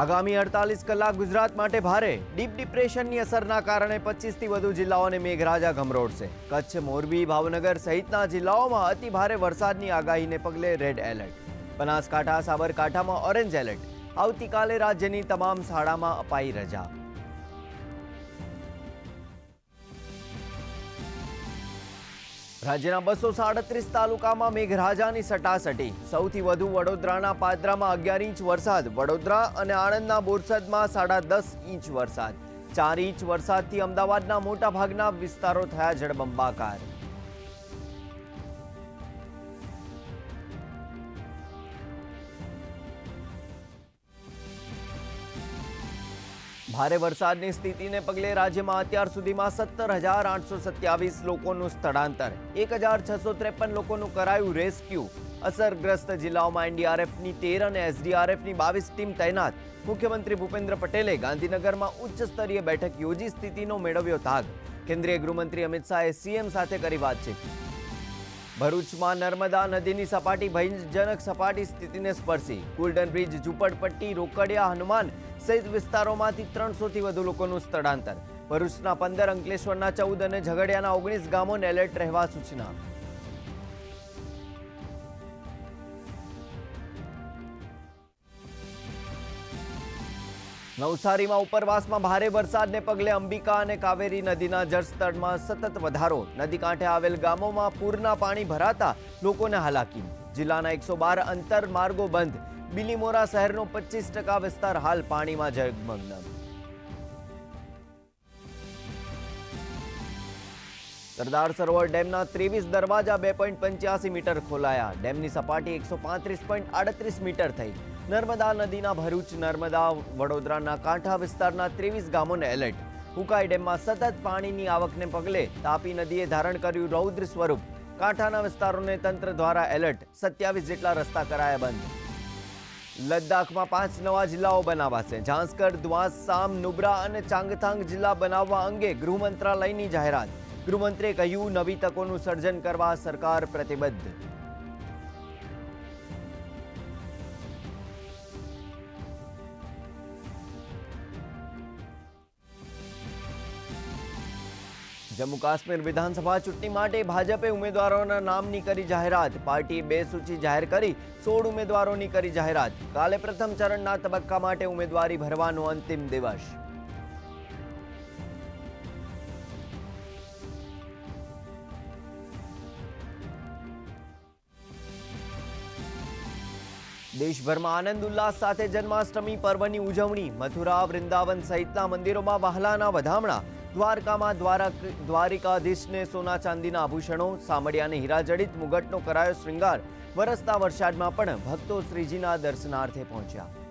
આગામી અડતાલીસ કલાક ગુજરાત માટે ભારે ડીપ ડિપ્રેશનની અસરના કારણે પચીસથી વધુ જિલ્લાઓને મેઘરાજા ગમરોડશે. કચ્છ, મોરબી, ભાવનગર સહિતના જિલ્લાઓમાં અતિ ભારે વરસાદની આગાહીને પગલે રેડ એલર્ટ. બનાસકાંઠા, સાબરકાંઠામાં ઓરેન્જ એલર્ટ. આવતીકાલે રાજ્યની તમામ શાળામાં અપાઈ રજા. રાજ્યના બસો સાડત્રીસ તાલુકામાં મેઘરાજાની સટાસટી. સૌથી વધુ વડોદરાના પાદરામાં અગિયાર ઇંચ વરસાદ, વડોદરા અને આણંદના બોરસદમાં સાડા દસ ઇંચ વરસાદ. ચાર ઇંચ વરસાદથી અમદાવાદના મોટા ભાગના વિસ્તારો થયા જળબંબાકાર. ભારે વરસાદની સ્થિતિને પગલે રાજ્યમાં અત્યાર સુધીમાં સત્તર હજાર આઠસો સત્યાવીસ લોકોનું સ્થળાંતર, એક હજાર છસો ત્રેપન લોકોનું કરાયું રેસ્ક્યુ. અસરગ્રસ્ત જિલ્લાઓમાં એનડીઆરએફની તેર અને એસડીઆરએફની બાવીસ ટીમ તૈનાત. મુખ્યમંત્રી ભૂપેન્દ્ર પટેલે ગાંધીનગરમાં ઉચ્ચ સ્તરીય બેઠક યોજી સ્થિતિનો મેળવ્યો તાગ. કેન્દ્રીય ગૃહમંત્રી અમિત શાહે સીએમ સાથે કરી વાતચીત ભરૂચમાં નર્મદા નદીની સપાટી ભયજનક સપાટી સ્થિતિને સ્પર્શી. ગોલ્ડન બ્રિજ ઝુંપડપટ્ટી રોકડિયા હનુમાન સહિત વિસ્તારોમાંથી ત્રણસોથી વધુ લોકોનું સ્થળાંતર. ભરૂચના પંદર, અંકલેશ્વરના ચૌદ અને ઝઘડિયાના ઓગણીસ ગામોને એલર્ટ રહેવા સૂચના. નવસારીમાં ઉપરવાસમાં ભારે વરસાદને પગલે અંબિકા અને કાવેરી નદીના જળસ્તરમાં સતત વધારો. નદી કાંઠે આવેલ ગામોમાં પૂરના પાણી ભરાતા લોકોને હાલાકી. જિલ્લાના એકસો અંતર માર્ગો બંધ. બિલીમોરા શહેરનો પચીસ ટકા વિસ્તાર હાલ પાણીમાં જળમગ્ન સરદાર સરોવર ડેમના ત્રેવીસ દરવાજા બે પોઈન્ટ પંચ્યાસી મીટર ખોલાયા. ડેમની સપાટી એકસો પાંત્રીસ પોઈન્ટ આડત્રીસ મીટર થઈ. નર્મદા નદીના ભરૂચ, નર્મદા, વડોદરાના કાંઠા વિસ્તારના ત્રેવીસ ગામોને એલર્ટ. ઉકાઈ ડેમમાં સતત પાણીની આવકને પગલે તાપી નદીએ ધારણ કર્યું રૌદ્ર સ્વરૂપ. કાંઠાના વિસ્તારોને તંત્ર દ્વારા એલર્ટ. સત્યાવીસ જેટલા રસ્તા કરાયા બંધ. લદ્દાખમાં પાંચ નવા જિલ્લાઓ બનાવાશે. ઝાંસ્કર દ્વાસ સામ, નુબ્રા અને ચાંગથાંગ જિલ્લા બનાવવા અંગે ગૃહ મંત્રાલયની જાહેરાત. ગૃહમંત્રીએ કહ્યું, નવી તકોનું સર્જન કરવા સરકાર પ્રતિબદ્ધ. જમ્મુ કાશ્મીર વિધાનસભા ચૂંટણી માટે ભાજપે ઉમેદવારોના નામની કરી જાહેરાત. પાર્ટીએ બે સૂચિ જાહેર કરી, સોળ ઉમેદવારોની કરી જાહેરાત. કાલે પ્રથમ ચરણના તબક્કા માટે ઉમેદવારી ભરવાનો અંતિમ દિવસ. દેશભરમાં આનંદ ઉલ્લાસ સાથે જન્માષ્ટમી પર્વની ઉજવણી. મથુરા, વૃંદાવન સહિતના મંદિરોમાં વહાલાના વધામણા. દ્વારકામાં દ્વારક, દ્વારિકાધીશને સોના ચાંદીના આભૂષણો સામડિયાને હીરાજડિત મુગટનો કરાયો શ્રૃંગાર વરસતા વરસાદમાં પણ ભક્તો શ્રીજીના દર્શનાર્થે પહોંચ્યા.